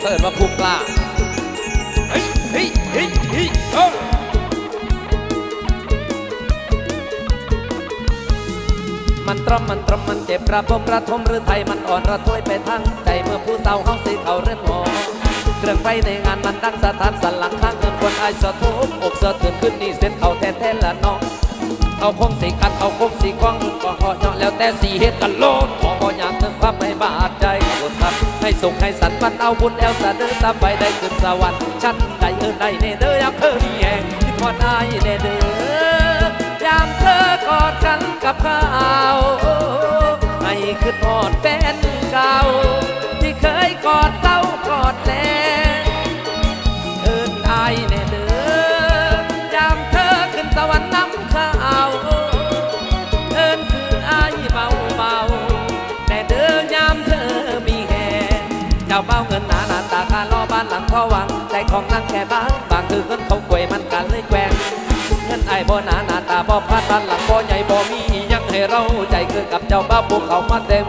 เขาเอิ้นว่าผู้กล้าเฮ้ยเฮ้ยเฮ้ยเฮ้ยเอ้ามันตรมมันตรมมันเจ็บระบมระทมหรือไทยมันอ่อนระทวยไปทั้งใจเมื่อผู้เศร้าเฮาสิเขาเรือนหอเครื่องไฟในงานมันดังสถานสันหลังข้างเงินคนอายสะทุบอกสะเทือนขึ้นนี่เส้นเขาแท้แท้ละน้องเอาคงสีคัดเอาคงสีกว้างก็หาะเนาะแล้วแต่สีเฮ็ดกันโลดขอ ให้สุขให้สันมันเอาบุญแล้วสะเดินตามไปได้ขึ้นสวรรค์ฉันได้เออได้เนเดอยามเธอมีแห่งที่ทอดได้เนเดอยามเธอกอดกันกับข้าวให้ขึ้นทอดแฟนเก่าที่เคยกอดเต้ากอดแลเอินอายแน่เดอยามเธอขึ้นสวรรค์น้ำ จ้าเบ้าเงินหนาหนาตาการล้อบ้านหลังพ่อหวังใจของนั่งแค่บ้างบางคือเงินเขากวยมันกันเลยแกงเงินไอ้บ่หนาหนาตาบ่พลาดบ้านหลังบ่ใหญ่บ่มียังให้เราใจคือกับเจ้าบ้าพวกเขามาเต็ม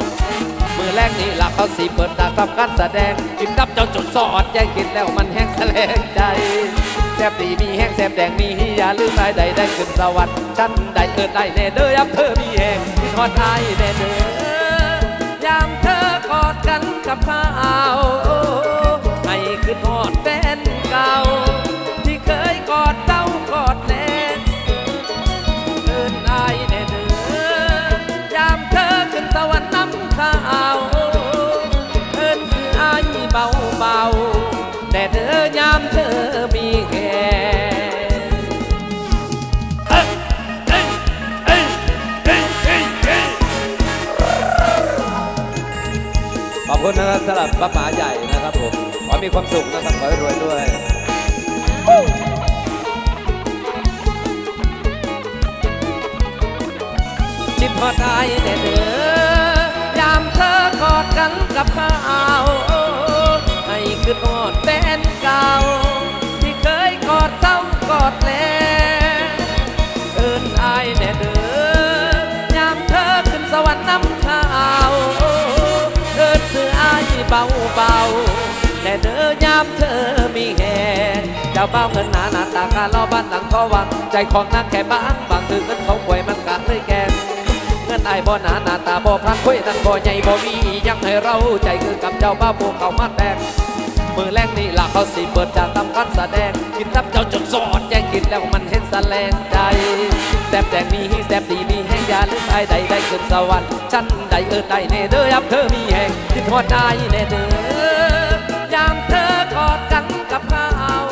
มือแรกนี่หลักเขาสีเปิดตาทำการแสดงกินดับเจ้าจนสอดแย่งกินแล้วมันแห้งแสลงใจแซบดีมีแห้งแซบแดงมีฮิยาลืมได้ใดได้ขึ้นสวรรค์ฉันได้เกิดได้แน่เด้อยามเธอมีแห้งที่ทอดอายแน่เด้อยามเธอกอดกันกับข้า คุณนะครับสำหรับป้าป๋าใหญ่นะครับผม ขอมีความสุขนะครับขอให้รวยด้วยจิบพอดได้แน่เด้อยามเธอกอดกันกับข้า เบาเบาๆแต่เด้อยามเธอมีแหงเจ้าเบ้าเงินหนาหนาตาคาล้อบ้านหลังขอวัง ใจของนางแค่บ้านบางถึงเงินเขาป่วยมันกัดเลยแกงเงินไอ้บ่หนาหนาตาบ่พันคุยนั่นบ่ใหญ่บ่มียังให้เราใจคือกับเจ้าบ้าปูเขามาแดงมือแรงนี่ล่ะเขาสิเปิดจากทำการแสดง กินทับเจ้าจนสอดแย่งกินแล้วมันเห็นแสลงใจแซบแดงมีฮีแซบดีมี แห้งยาลืมไอ้ใดได้ขึ้นสวรรค์ฉันได้เอินได้เนเด้อยับเธอมีแหงที่ทอดได้เนเด้อยามเธอกอดกันกับเขาว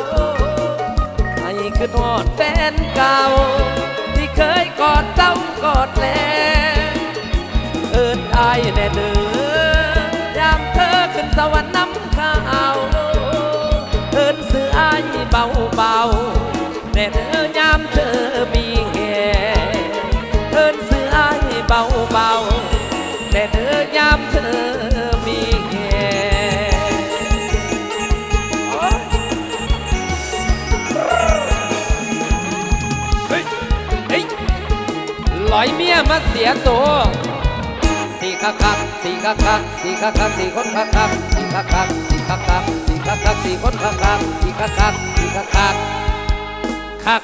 ให้คือทอดแฟนเก่า ที่เคยกอดเจ้ากอดแลเอินอายแน่เด้อยามเธอขึ้นสวรรค์น้ำข้าวเอินสื่อไอายเบาเบาๆแน่เด้อยามเธอ ฮ้ยเฮ้ยลอยเมียมาเสียตัวสี่คักคักสี่คักคักสี่คักคักสี่คนคักคักสี่คักคักสี่คักคักสี่คักคักสี่คนคักคักสี่คักคักสี่คักคักคัก